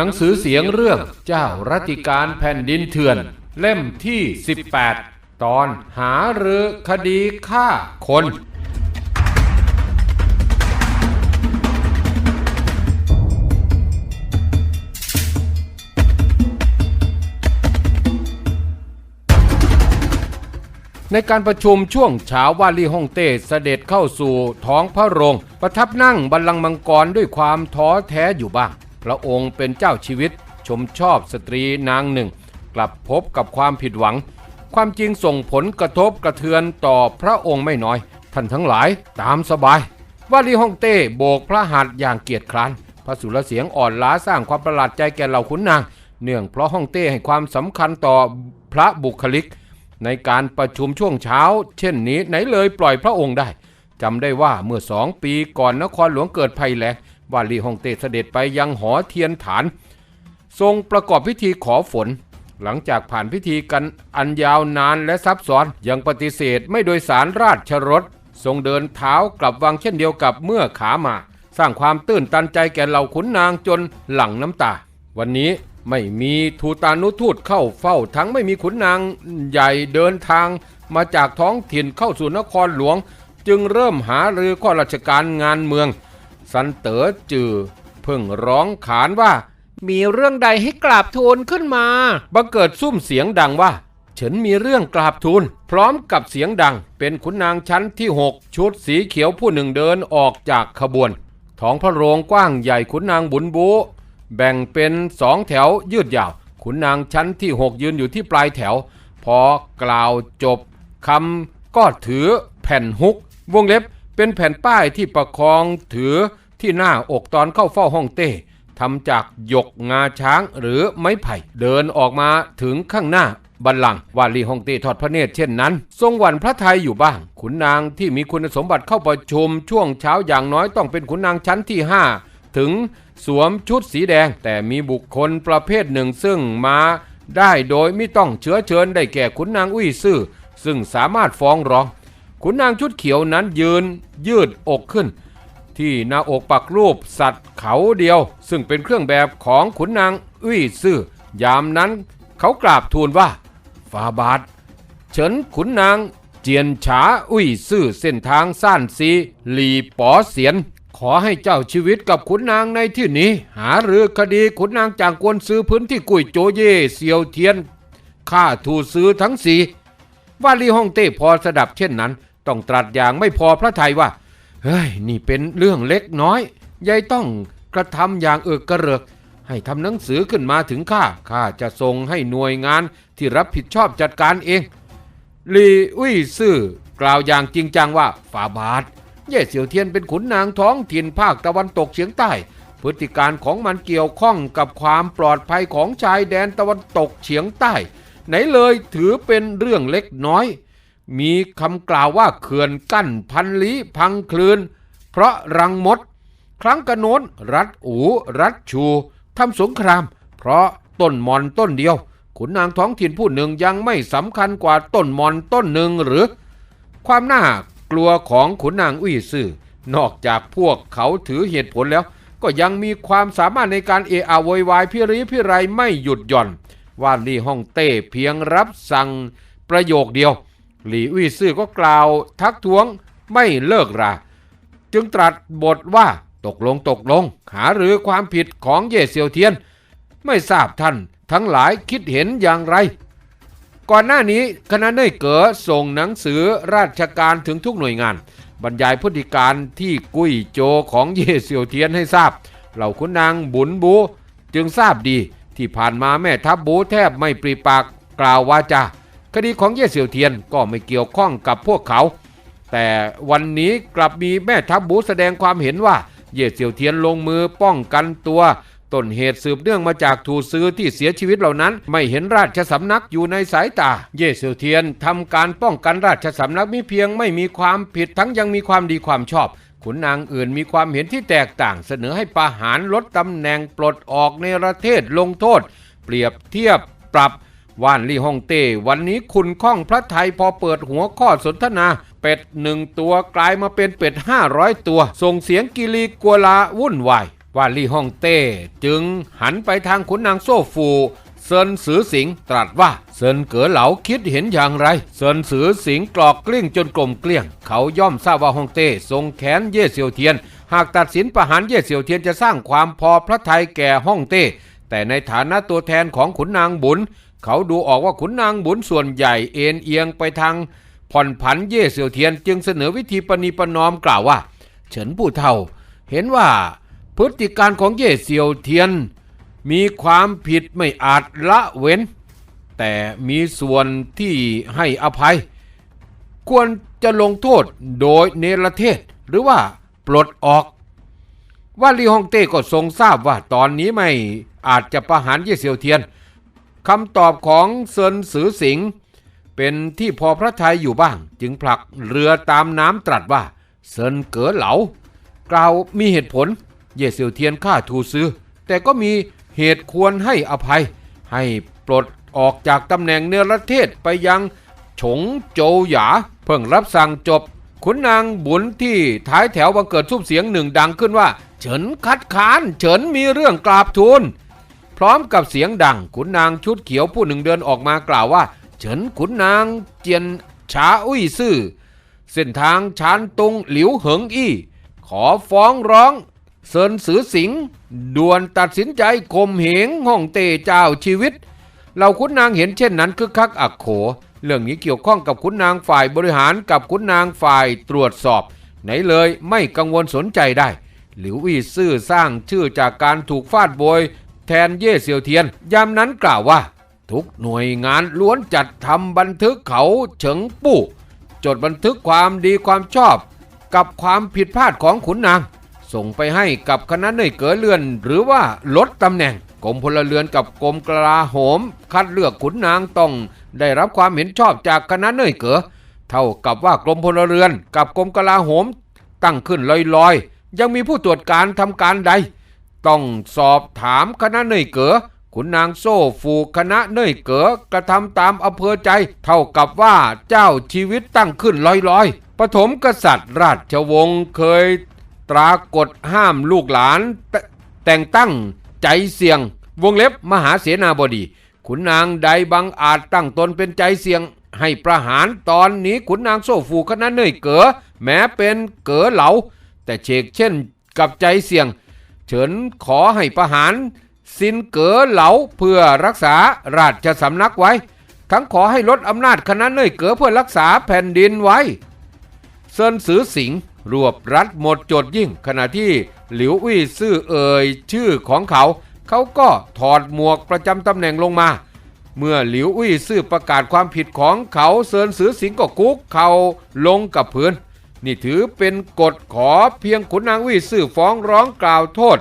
หนังสือเสียงเรื่องเจ้ารัติการแผ่นดินเถื่อน เล่มที่ 18 ตอนหาเรือคดีฆ่าคน ในการประชุมช่วงเช้าว่าลี่ฮ่องเต้เสด็จเข้าสู่ท้องพระโรง ประทับนั่งบัลลังก์มังกรด้วยความท้อแท้อยู่บ้าง พระองค์เป็นเจ้าชีวิต ชมชอบสตรีนางหนึ่ง กลับพบกับความผิดหวัง ความจริงส่งผลกระทบกระเทือนต่อพระองค์ไม่น้อย ท่านทั้งหลายตามสบาย ว่าลีฮ่องเต้โบกพระหัตถ์อย่างเกียจคร้านพระสุรเสียงอ่อนล้าสร้างความประหลาดใจแก่เหล่าขุนนาง เนื่องเพราะฮ่องเต้ให้ความสำคัญต่อพระบุคลิก ในการประชุมช่วงเช้า เช่นนี้ไหนเลยปล่อยพระองค์ได้จำได้ว่าเมื่อสองปีก่อนนครหลวงเกิดภัยแล้ง ว่าลีฮองเต้เสด็จไปยังหอเทียนฐาน ทรงประกอบพิธีขอฝน หลังจากผ่านพิธีกันอันยาวนานและซับซ้อนยังปฏิเสธไม่โดยสารราชรถ ทรงเดินเท้ากลับวังเช่นเดียวกับเมื่อขามา สร้างความตื้นตันใจแก่เหล่าขุนนางจนหลั่งน้ำตา วันนี้ไม่มีทูตานุทูตเข้าเฝ้า ทั้งไม่มีขุนนางใหญ่เดินทางมาจากท้องถิ่นเข้าสู่นครหลวง จึงเริ่มหารือข้อราชการงานเมือง สันเต๋อจือ เพิ่งร้องขานว่า มีเรื่องใดให้กราบทูลขึ้นมา บังเกิดซุ่มเสียงดังว่าฉันมีเรื่องกราบทูลพร้อมกับเสียงดัง เป็นขุนนางชั้นที่ 6 ชุดสีเขียวผู้หนึ่งเดินออกจากขบวน ท้องพระโรงกว้างใหญ่ขุนนางบุญบูแบ่งเป็นสองแถวยืดยาว ขุนนางชั้นที่ 6 ยืนอยู่ที่ปลายแถว พอกล่าวจบคำก็ถือแผ่นฮุก วงเล็บเป็นแผ่นป้ายที่ประคองถือ ที่หน้าอกตอนเข้าเฝ้าห้องเต้ทำจากหยกงาช้างหรือไม้ไผ่ เดินออกมาถึงข้างหน้าบัลลังก์วาลีฮ่องเต้ทอดพระเนตรเช่นนั้น ทรงหวันพระไทยอยู่บ้าง ขุนนางที่มีคุณสมบัติเข้าประชุม ช่วงเช้าอย่างน้อยต้องเป็นขุนนางชั้นที่ 5 ถึงสวมชุดสีแดง แต่มีบุคคลประเภทหนึ่งซึ่งมาได้โดยไม่ต้องเชื้อเชิญได้แก่ขุนนางอุ้ยซื่อซึ่งสามารถฟ้องร้องขุนนางชุดเขียวนั้นยืนยืดอกขึ้น ที่หน้าอกปักรูปสัตว์เขาเดียว ซึ่งเป็นเครื่องแบบของขุนนางอุ้ยซื่อยามนั้นเขากราบทูลว่าฟาบาทเฉินขุนนางเจียนฉาอุ้ยซื่อเส้นทางซ่านซีหลีป๋อเสียน ขอให้เจ้าชีวิตกับขุนนางในที่นี้ หารือคดีขุนนางจางกวนซื้อพื้นที่กุยโจเย่เซียวเทียนค่าถูซื้อทั้งสีว่าลีฮ่องเต้พอสดับเช่นนั้น ต้องตรัสอย่างไม่พอพระทัยว่า เฮ้ย นี่เป็นเรื่องเล็กน้อย ยายต้องกระทำอย่างเอิกกระเริก ให้ทำหนังสือขึ้นมาถึงข้า ข้าจะส่งให้หน่วยงานที่รับผิดชอบจัดการเอง ลีอุ้ยซื่อกล่าวอย่างจริงจังว่าฝาบาท เย่เสี่ยวเทียนเป็นขุนนางท้องถิ่นภาคตะวันตกเฉียงใต้ พฤติการของมันเกี่ยวข้องกับความปลอดภัยของชายแดนตะวันตกเฉียงใต้ ไหนเลยถือเป็นเรื่องเล็กน้อย มีคำกล่าวว่าเขื่อนกั้นพันลี้พังคลืน เพราะรังมด ครั้งกระโน้นรัดอูรัดชูทำสงคราม เพราะต้นมอนต้นเดียว ขุนนางท้องถิ่นผู้หนึ่งยังไม่สำคัญกว่าต้นมอนต้นหนึ่งหรือ ความน่ากลัวของขุนนางอุ้ยซื่อนอกจากพวกเขาถือเหตุผลแล้ว ก็ยังมีความสามารถในการเอะอะโวยวายพิริพิไรไม่หยุดหย่อน ว่าลี่ฮ่องเต้เพียงรับสั่งประโยคเดียว หลี่อุ้ยซื่อก็กล่าวทักท้วงไม่เลิกรา จึงตรัสบทว่าตกลงตกลง หาหรือความผิดของเย่เซียวเทียน ไม่ทราบท่านทั้งหลายคิดเห็นอย่างไร ก่อนหน้านี้คณะเน่ยเก๋อส่งหนังสือราชการถึงทุกหน่วยงาน บรรยายพฤติการที่กุ้ยโจของเย่เซียวเทียนให้ทราบ เหล่าขุนนางบุญบูจึงทราบดีที่ผ่านมาแม่ทัพบูแทบไม่ปรีปากกล่าววาจา คดีของเย่เซียวเทียนก็ไม่เกี่ยวข้องกับพวกเขา แต่วันนี้กลับมีแม่ทัพบูแสดงความเห็นว่า เย่เซียวเทียนลงมือป้องกันตัวต้นเหตุสืบเนื่องมาจากถูซื้อที่เสียชีวิตเหล่านั้น ไม่เห็นราชสำนักอยู่ในสายตา เย่เซียวเทียนทำการป้องกันราชสำนักมิเพียงไม่มีความผิดทั้งยังมีความดีความชอบขุนนางอื่นมีความเห็นที่แตกต่าง เสนอให้ประหารลดตำแหน่งปลดออกในประเทศลงโทษ เปรียบเทียบปรับ ว่านลี่ฮ่องเต้วันนี้คุณข้องพระไทยพอเปิดหัวข้อสนทนา เป็ดหนึ่งตัวกลายมาเป็นเป็ดห้าร้อยตัว ส่งเสียงกิลีกัวลาวุ่นวายว่านลี่ฮ่องเต้จึงหันไปทางขุนนางโซฟูเซินสือสิงตรัสว่าเซินเก๋อเหลาคิดเห็นอย่างไรเซินสือสิงกรอกกลิ้งจนกลมเกลี้ยง เขาย่อมทราบว่าฮ่องเต้ทรงแค้นเย่เซียวเทียน หากตัดสินประหารเย่เซียวเทียนจะสร้างความพอพระทัยแก่ฮ่องเต้แต่ในฐานะตัวแทนของขุนนางบุญ เขาดูออกว่าขุนนางบุญส่วนใหญ่เอ็นเอียงไปทางผ่อนผันเย่เซียวเทียนจึงเสนอวิธีปณีประนอมกล่าวว่า เฉินผู้เฒ่า เห็นว่าพฤติการของเย่เซียวเทียน มีความผิดไม่อาจละเว้น แต่มีส่วนที่ให้อภัย ควรจะลงโทษโดยเนรเทศหรือว่าปลดออก ว่าลีฮองเต้ก็ทรงทราบว่าตอนนี้ไม่อาจจะประหารเย่เซียวเทียน คำตอบของเซินสือสิงเป็นที่พอพระทัยอยู่บ้าง จึงผลักเรือตามน้ำตรัสว่า เซินเก๋อเหลากล่าวมีเหตุผล เย่เซียวเทียนข้าทูซื้อ แต่ก็มีเหตุควรให้อภัย ให้ปลดออกจากตำแหน่งเนรเทศไปยังฉงโจหยา เพิ่งรับสั่งจบขุนนางบุญที่ท้ายแถวบังเกิดซุบเสียงหนึ่งดังขึ้นว่า เฉินคัดค้าน เฉินมีเรื่องกราบทูล พร้อมกับเสียงดังขุนนางชุดเขียวผู้หนึ่งเดินออกมากล่าวว่า เฉินขุนนางเจียนฉาอุ้ยซื่อ เส้นทางชานตุงหลิวเหิงอี้ ขอฟ้องร้องเซินสือสิงห์ด่วนตัดสินใจข่มเหงห้องเตเจ้าชีวิตเราขุนนางเห็นเช่นนั้นคึกคักอักโข เรื่องนี้เกี่ยวข้องกับขุนนางฝ่ายบริหารกับขุนนางฝ่ายตรวจสอบ ไหนเลยไม่กังวลสนใจได้ หลิวอี้ซื่อสร้างชื่อจากการถูกฟาดโบย แทนเย่เซียวเทียน ยามนั้นกล่าวว่า ทุกหน่วยงานล้วนจัดทำบันทึกเขาเฉิงปู้จดบันทึกความดีความชอบ กับความผิดพลาดของขุนนาง ส่งไปให้กับคณะเนยเก๋อเลือน หรือว่าลดตำแหน่งกรมพลเรือนกับกรมกลาโหม คัดเลือกขุนนางต้อง ได้รับความเห็นชอบจากคณะเนยเก๋อเท่ากับว่ากรมพลเรือน กับกรมกลาโหม ตั้งขึ้นลอยๆ ยังมีผู้ตรวจการทำการใด ต้องสอบถามคณะเนยเก๋อขุนนางโซ่ฟูคณะเนยเก๋อกระทำตามอำเภอใจ เท่ากับว่าเจ้าชีวิตตั้งขึ้นลอยๆปฐมกษัตริย์ราชวงศ์เคยตรากฎห้ามลูกหลานแตแต่งตั้งใจเสี่ยง วงเล็บมหาเสนาบดีขุนนางใดบังอาจตั้งตนเป็นใจเสี่ยง ให้ประหารตอนนี้ขุนนางโซ่ฟูคณะเนยเก๋อแม้เป็นเก๋อเหลา แต่เชกเช่นกับใจเสี่ยง เฉินขอให้ประหารซินเก๋อเหลาเพื่อรักษาราชสำนักไว้ ทั้งขอให้ลดอำนาจคณะเนยเก๋อเพื่อรักษาแผ่นดินไว้เซินสือสิงห์รวบรัดหมดจดยิ่ง ขณะที่หลิวอี้ซื่อเอ่ยชื่อของเขา เขาก็ถอดหมวกประจำตำแหน่งลงมา เมื่อหลิวอี้ซื่อประกาศความผิดของเขาเซินสือสิงห์ก็คุกเขาลงกับพื้น นี่ถือเป็นกฎขอเพียงขุนนางวี่ซื่อฟ้องร้องกล่าวโทษ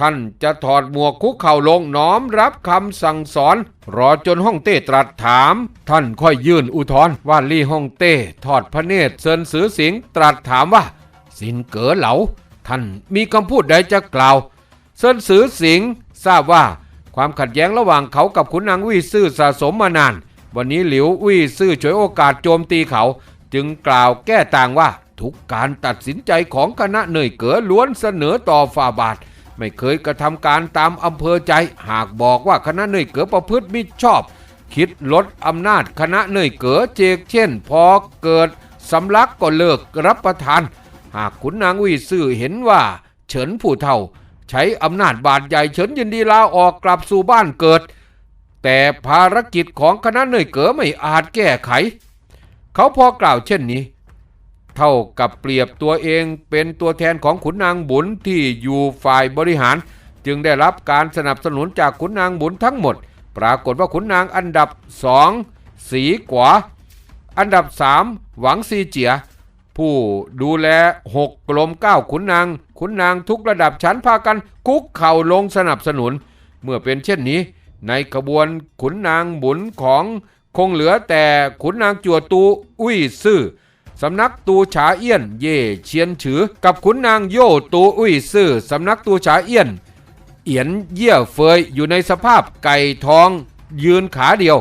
ท่านจะถอดหมวกคุกเข่าลงน้อมรับคำสั่งสอน รอจนฮ่องเต้ตรัสถาม ท่านค่อยยื่นอุทธรณ์ว่าลี่ฮ่องเต้ทอดพระเนตรเซินสือสิงตรัสถามว่า สินเก๋อเหลาท่านมีคำพูดใดจะกล่าวเซินสือสิงทราบว่าความขัดแย้งระหว่างเขากับขุนนางวี่ซื่อสะสมมานาน วันนี้หลิววี่ซื่อฉวยโอกาสโจมตีเขา จึงกล่าวแก้ต่างว่า ทุกการตัดสินใจของคณะเหนยเก๋อล้วนเสนอต่อฝ่าบาท ไม่เคยกระทำการตามอำเภอใจ หากบอกว่าคณะเหนยเก๋อประพฤติมิชอบ คิดลดอำนาจคณะเหนยเก๋อเจกเช่น พอเกิดสำลักก็เลิกรับประทาน หากขุนนางวีซื่อเห็นว่า เฉินผู้เฒ่า ใช้อำนาจบาดใหญ่เฉินยินดีลาออกกลับสู่บ้านเกิด แต่ภารกิจของคณะเหนยเก๋อไม่อาจแก้ไข เขาพอกล่าวเช่นนี้ เท่ากับเปรียบตัวเองเป็นตัวแทนของขุนนางบุญที่อยู่ฝ่ายบริหาร จึงได้รับการสนับสนุนจากขุนนางบุญทั้งหมด ปรากฏว่าขุนนางอันดับสองสีกว่าอันดับสามหวังซีเจีย ผู้ดูแลหกกลมเก้าขุนนาง ขุนนางทุกระดับชั้นพากันคุกเข่าลงสนับสนุน เมื่อเป็นเช่นนี้ ในขบวนขุนนางบุญของคงเหลือแต่ขุนนางจัวตูอุ้ยซื่อ สำนักตูฉาเอี้ยน เย่เชียนฉือ กับขุนนางโย่ตูอุ้ยซื่อสำนักตูฉาเอี้ยน เอียนเยี่ยเฟยอยู่ในสภาพไก่ทอง ยืนขาเดียว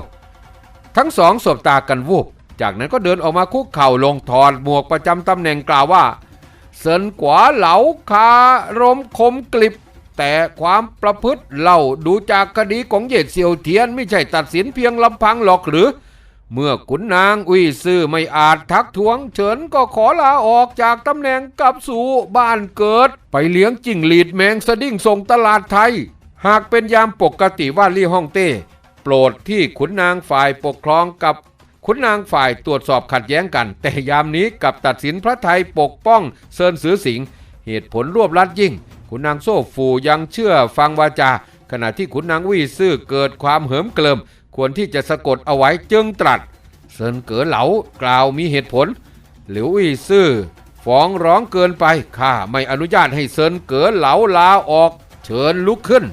ทั้งสองสบตากันวูบจากนั้นก็เดินออกมาคุกเข่าลงถอดหมวกประจำตำแหน่งกล่าวว่าเซินกวาเหลาคารมคมกลิบ แต่ความประพฤติเล่าดูจากคดีของเยดเซียวเทียนไม่ใช่ตัดสินเพียงลำพังหรอกหรือ เมื่อขุนนางอุ้ยซื่อไม่อาจทักท้วงเฉินก็ขอลาออกจากตำแหน่งกลับสู่บ้านเกิด ไปเลี้ยงจิ้งหรีดแมงสดิ้งส่งตลาดไทย หากเป็นยามปกติว่าลี่ฮ่องเต้ โปรดที่ขุนนางฝ่ายปกครองกับขุนนางฝ่ายตรวจสอบขัดแย้งกัน แต่ยามนี้กับตัดสินพระไทยปกป้องเซินสือสิงเหตุผลรวบลัดยิ่งขุนนางโซ่ฟูยังเชื่อฟังวาจา ขณะที่ขุนนางวี่ซื่อเกิดความเหิมเกลิม ควรที่จะสะกดเอาไว้จึงตรัสเซินเก๋อเหลากล่าวมีเหตุผล หลิวอี้ซื่อฟ้องร้องเกินไปข้าไม่อนุญาตให้เซินเก๋อเหลาลาออก เชิญลุกขึ้น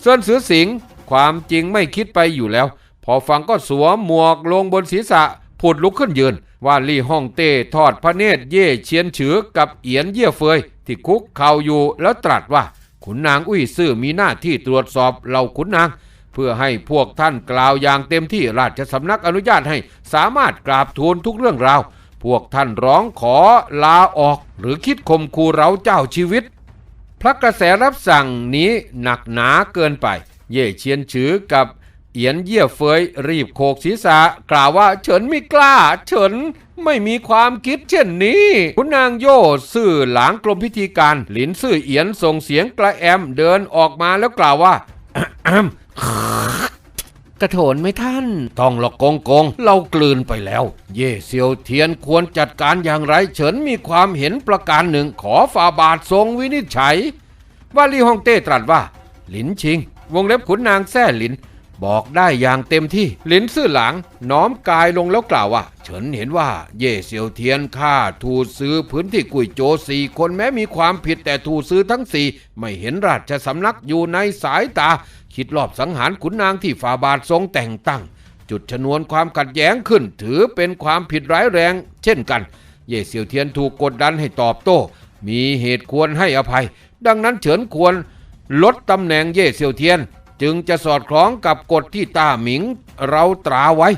เซินสือสิงความจริงไม่คิดไปอยู่แล้ว พอฟังก็สวมหมวกลงบนศีรษะผุดลุกขึ้นยืน ว่าลี่ฮ่องเต้ทอดพระเนตรเย่เชียนฉือกับเอียนเย่เฟย ที่คุกเข่าอยู่แล้วตรัสว่าขุนนางอุ้ยซื่อมีหน้าที่ตรวจสอบเหล่าขุนนาง เพื่อให้พวกท่านกล่าวอย่างเต็มที่ราชสำนักอนุญาตให้สามารถกราบทูลทุกเรื่องราว พวกท่านร้องขอลาออก หรือคิดข่มขู่เราเจ้าชีวิต พระกระแสรับสั่งนี้หนักหนาเกินไป เย่เชียนฉือกับเอียนเยี่ยเฟยรีบโขกศีรษะกล่าวว่าเฉินไม่กล้า เฉินไม่มีความคิดเช่นนี้คุณนางโย่ซื่อหลางกรมพิธีการ หลินซื่อเอียนส่งเสียงกระแอมเดินออกมาแล้วกล่าวว่า กระโถนไหมท่าน ต้องหลอกกงกง เรากลืนไปแล้ว เย่เซียวเทียนควรจัดการอย่างไรเฉินมีความเห็นประการหนึ่งขอฝ่าบาททรงวินิจฉัย ว่าลี่ฮองเต้ตรัสว่า หลินชิง วงเล็บขุนนางแซ่หลิน บอกได้อย่างเต็มที่ หลินซื่อหลัง น้อมกายลงแล้วกล่าวว่าเฉินเห็นว่า เย่เซียวเทียนฆ่าทูซื้อพื้นที่กุยโจสี่คนแม้มีความผิดแต่ทูซื้อทั้งสี่ไม่เห็นราชสำนักอยู่ในสายตา คิดรอบสังหารขุนนางที่ฝ่าบาททรงแต่งตั้ง จุดชนวนความขัดแย้งขึ้น ถือเป็นความผิดร้ายแรง เช่นกัน เย่เซียวเทียนถูกกดดันให้ตอบโต้ มีเหตุควรให้อภัย ดังนั้นเฉินควรลดตำแหน่งเย่เซียวเทียน จึงจะสอดคล้องกับกฎที่ต้าหมิงเราตราไว้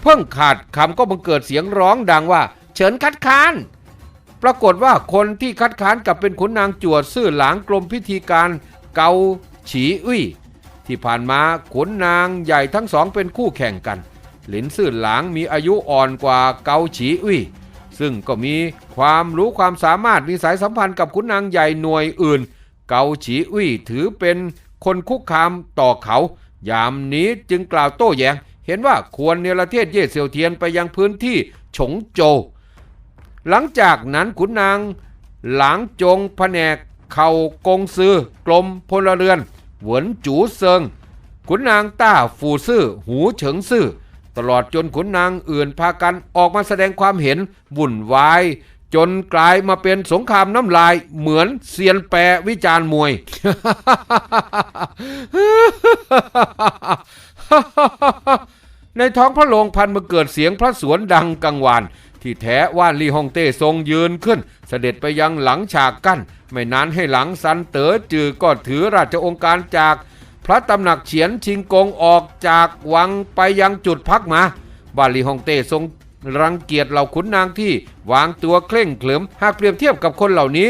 เพิ่งขาดคำก็บังเกิดเสียงร้องดังว่า เฉินคัดค้านปรากฏว่าคนที่คัดค้านกับเป็นขุนนางจวดซื่อหลางกรมพิธีการเกาฉีอุ้ย ที่ผ่านมาขุนนางใหญ่ทั้งสองเป็นคู่แข่งกัน หลินซื่อหลางมีอายุอ่อนกว่าเกาฉีอุ้ยซึ่งก็มีความรู้ความสามารถมีสายสัมพันธ์กับขุนนางใหญ่หน่วยอื่น เกาฉีอุ้ยถือเป็นคนคุกคามต่อเขา ยามนี้จึงกล่าวโต้แยง้งเห็นว่าควรเนรเทศเย่เซียวเทียนไปยังพื้นที่ฉงโจวหลังจากนั้นขุนนางหลางจงแผนกเข่ากงซือกรมพลเรือน หวนจูเซิงขุนนางต้าฟูซื่อ หูเฉิงซื่อ ตลอดจนขุนนางอื่นพากันออกมาแสดงความเห็นวุ่นวาย จนกลายมาเป็นสงครามน้ำลายเหมือนเซียนแปรวิจารณ์มวย ในท้องพระโรงพันมาเกิดเสียงพระสวนดังกังวาน ที่แท้ว่านลี่ฮองเต้ทรงยืนขึ้น เสด็จไปยังหลังฉากกั้น ไม่นานให้หลังซันเต๋อจือก็ถือราชองค์การจาก พระตำหนักเฉียนชิงกงออกจากวังไปยังจุดพักมาว่าลีฮองเต้ทรงรังเกียจเหล่าขุนนางที่วางตัวเคร่งเคลิมหากเปรียบเทียบกับคนเหล่านี้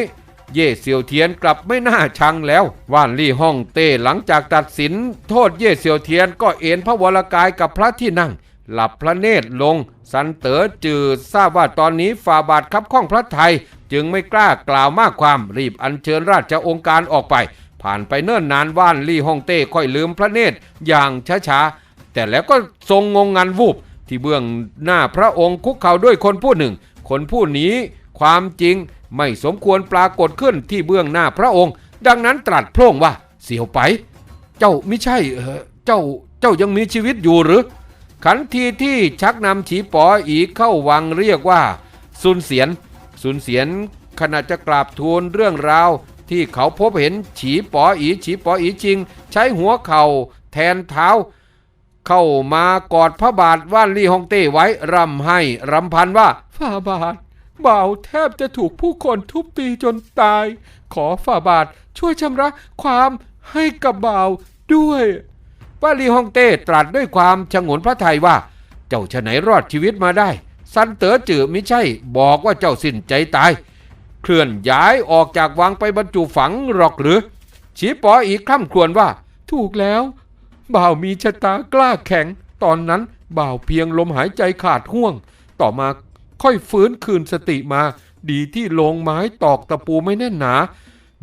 เย่เซียวเทียนกลับไม่น่าชังแล้ว ว่านลี่ฮ่องเต้หลังจากตัดสิน โทษเย่เซียวเทียนก็เอ็นพระวรากายกับพระที่นั่ง หลับพระเนตรลง สันเต๋อจือทราบว่าตอนนี้ฝ่าบาทคับข้องพระไทย จึงไม่กล้ากล่าวมากความรีบอัญเชิญราชองค์การออกไป ผ่านไปเนิ่นนานว่านลี่ฮ่องเต้ค่อยลืมพระเนตรอย่างช้าๆ แต่แล้วก็ทรงงงงันวูบ ที่เบื้องหน้าพระองค์คุกเข่าด้วยคนผู้หนึ่ง คนผู้นี้ความจริงไม่สมควรปรากฏขึ้นที่เบื้องหน้าพระองค์ ดังนั้นตรัสโพร่งว่าเสียวไป เจ้าไม่ใช่เออเจ้าเจ้ายังมีชีวิตอยู่หรือ ขันทีที่ชักนำฉีป๋ออีเข้าวังเรียกว่าซุนเสียนซุนเสียนขณะจะกราบทูลเรื่องราว ที่เขาพบเห็นฉีป๋ออีฉีป๋ออีจริง ใช้หัวเข่าแทนเท้า เข้ามากอดพระบาทว่านลี่ฮองเต้ไว้รำให้รำพันว่าฝ่าบาทบ่าวแทบจะถูกผู้คนทุบตีจนตาย ขอฝ่าบาทช่วยชำระความให้กับบ่าวด้วย ว่าลีฮองเต้ตรัสด้วยความชงนพระทัยว่า เจ้าฉะไหนรอดชีวิตมาได้ ซันเต๋อจือไม่ใช่บอกว่าเจ้าสิ้นใจตาย เคลื่อนย้ายออกจากวังไปบรรจุฝังหรอกหรือฉีป๋ออีกคร่ำครวญว่า ถูกแล้ว บ่าวมีชะตากล้าแข็ง ตอนนั้นบ่าวเพียงลมหายใจขาดห่วง ต่อมาค่อยฟื้นคืนสติมา ดีที่โลงไม้ตอกตะปูไม่แน่นหนา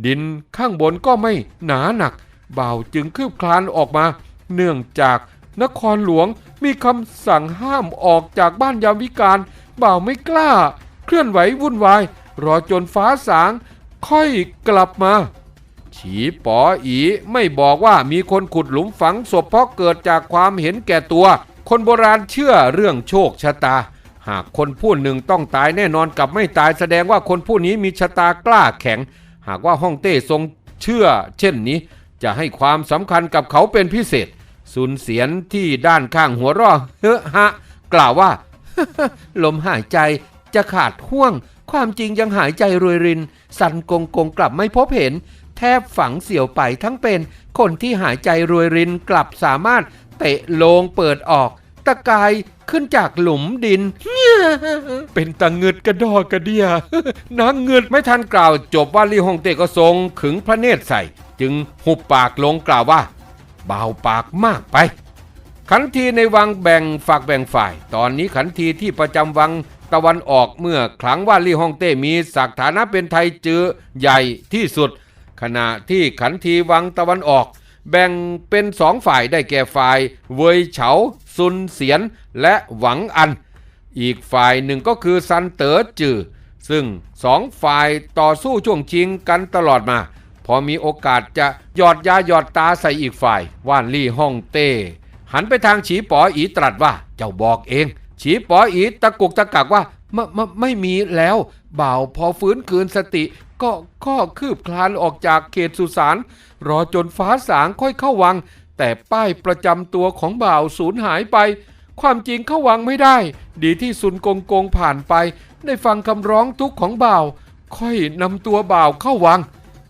ดินข้างบนก็ไม่หนาหนักบ่าวจึงคืบคลานออกมา เนื่องจากนครหลวงมีคำสั่งห้ามออกจากบ้านยามวิการบ่าวไม่กล้า เคลื่อนไหววุ่นวาย รอจนฟ้าสาง ค่อยกลับมา ฉีป๋ออีไม่บอกว่ามีคนขุดหลุมฝังศพเพราะเกิดจากความเห็นแก่ตัว คนโบราณเชื่อเรื่องโชคชะตา หากคนผู้หนึ่งต้องตายแน่นอนกับไม่ตายแสดงว่าคนผู้นี้มีชะตากล้าแข็ง หากว่าฮ่องเต้ทรงเชื่อ เช่นนี้ จะให้ความสำคัญกับเขาเป็นพิเศษ สุนเสียนที่ด้านข้างหัวร่อเฮ้อฮะ กล่าวว่า ลมหายใจจะขาดห่วง ความจริงยังหายใจรวยริน สันกงกงกลับไม่พบเห็น แทบฝังเสี่ยวไปทั้งเป็น คนที่หายใจรวยรินกลับสามารถเตะโลงเปิดออก ตะกายขึ้นจากหลุมดิน เป็นตะเงึดกระดอกกระเดียนางเงึดไม่ทันกล่าวจบว่าลี่ฮงเตก็ทรงขึงพระเนตรใส่ จึงหุบปากลงกล่าวว่า เบาปากมากไป ขันทีในวังแบ่งฝักแบ่งฝ่าย ตอนนี้ขันทีที่ประจำวังตะวันออกเมื่อครั้งว่าลี่ฮองเต้มีศักฐานะเป็นไทยจือใหญ่ที่สุด ขณะที่ขันทีวังตะวันออก แบ่งเป็นสองฝ่ายได้แก่ฝ่าย เวยเฉาซุนเสียนและหวังอัน อีกฝ่ายหนึ่งก็คือซันเต๋อจือซึ่งสองฝ่ายต่อสู้ช่วงชิงกันตลอดมา พอมีโอกาสจะหยอดยาหยอดตาใส่อีกฝ่าย ว่านลี่ฮ่องเต้ หันไปทางฉีป๋ออีตรัสว่า เจ้าบอกเอง ฉีป๋ออีตะกุกตะกักว่าไม่ไม่ไม่มีแล้วบ่าวพอฟื้นคืนสติ ก็ก็คืบคลานออกจากเขตสุสานรอจนฟ้าสางค่อยเข้าวัง แต่ป้ายประจำตัวของบ่าวสูญหายไป ความจริงเข้าวังไม่ได้ ดีที่ซุนกงกงผ่านไป ได้ฟังคำร้องทุกข์ของบ่าว ค่อยนำตัวบ่าวเข้าวัง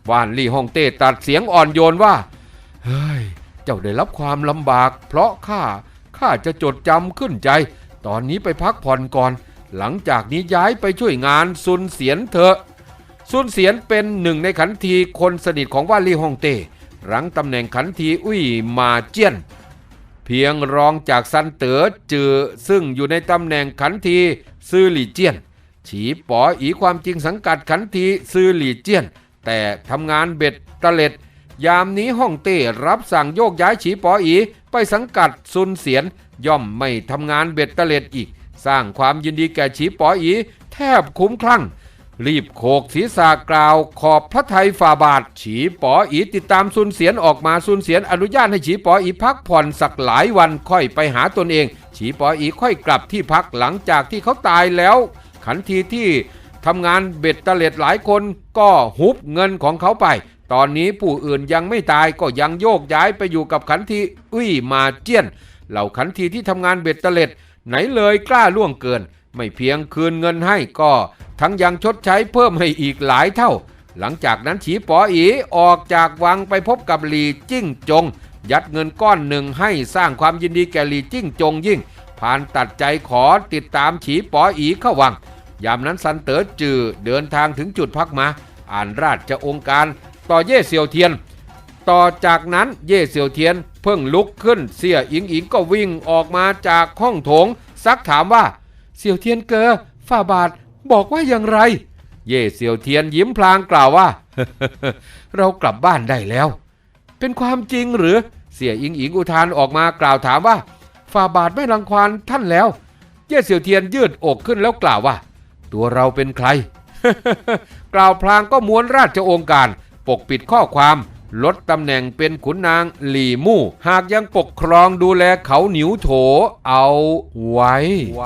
ว่านลี่ฮองเต้ตัดเสียงอ่อนโยนว่า เฮ้ย เจ้าได้รับความลำบาก เพราะข้า ข้าจะจดจำขึ้นใจ ตอนนี้ไปพักผ่อนก่อน หลังจากนี้ย้ายไปช่วยงานซุนเสียนเถอะ ซุนเสียนเป็นหนึ่งในขันทีคนสนิทของว่านลี่ฮองเต้รั้งตำแหน่งขันทีอุ้ยมาเจี้ยน เพียงรองจากซันเต๋อจือซึ่งอยู่ในตำแหน่งขันทีซื่อหลี่เจี้ยน ฉีป๋ออีความจริงสังกัดขันทีซื่อหลี่เจี้ยน แต่ทำงานเบ็ดตะเล็ด ยามนี้ฮ่องเต้รับสั่งโยกย้ายฉีปออี ไปสังกัดซุนเสียน ย่อมไม่ทำงานเบ็ดตะเล็ดอีก สร้างความยินดีแก่ฉีปออี แทบคุ้มคลั่ง รีบโขกศีรษะกล่าวขอบพระไทยฝ่าบาท ฉีปออีติดตามซุนเสียนออกมาซุนเสียนอนุญาตให้ฉีปออีพักผ่อนสักหลายวันค่อยไปหาตนเอง ฉีปออีค่อยกลับที่พักหลังจากที่เขาตายแล้ว ขันทีที่ ทำงานเบ็ดเตล็ดหลายคนก็ฮุบเงินของเขาไป ตอนนี้ผู้อื่นยังไม่ตายก็ยังโยกย้ายไปอยู่กับขันทีอุ้ยมาเจี้ยน เหล่าขันทีที่ทำงานเบ็ดเตล็ดไหนเลยกล้าล่วงเกิน ไม่เพียงคืนเงินให้ก็ ทั้งยังชดใช้เพิ่มให้อีกหลายเท่า หลังจากนั้นฉีป๋ออีออกจากวังไปพบกับหลีจิ้งจง ยัดเงินก้อนหนึ่งให้สร้างความยินดีแก่หลีจิ้งจงยิ่ง ผ่านตัดใจขอติดตามฉีป๋ออีเข้าวัง ยามนั้นซันเต๋อจือเดินทางถึงจุดพักมา อ่านราชองค์การต่อเย่เซียวเทียน ต่อจากนั้นเย่เซียวเทียนเพิ่งลุกขึ้นเสี่ยอิงอิงก็วิ่งออกมาจากห้องโถง ซักถามว่าเสี่ยวเทียนเกอฝ่าบาทบอกว่าอย่างไร เย่เสี่ยวเทียนยิ้มพลางกล่าวว่า เรากลับบ้านได้แล้ว เป็นความจริงหรือเสี่ยอิงอิงอุทานออกมากล่าวถามว่าฝ่าบาทไม่รังควานท่านแล้ว เย่เสี่ยวเทียนยืดอกขึ้นแล้วกล่าวว่า ตัวเราเป็นใคร กล่าวพลางก็ม้วนราชองค์การ ปกปิดข้อความลดตำแหน่งเป็นขุนนางหลี่มู่ หากยังปกครองดูแลเขาหนิวโถเอาไว้ไว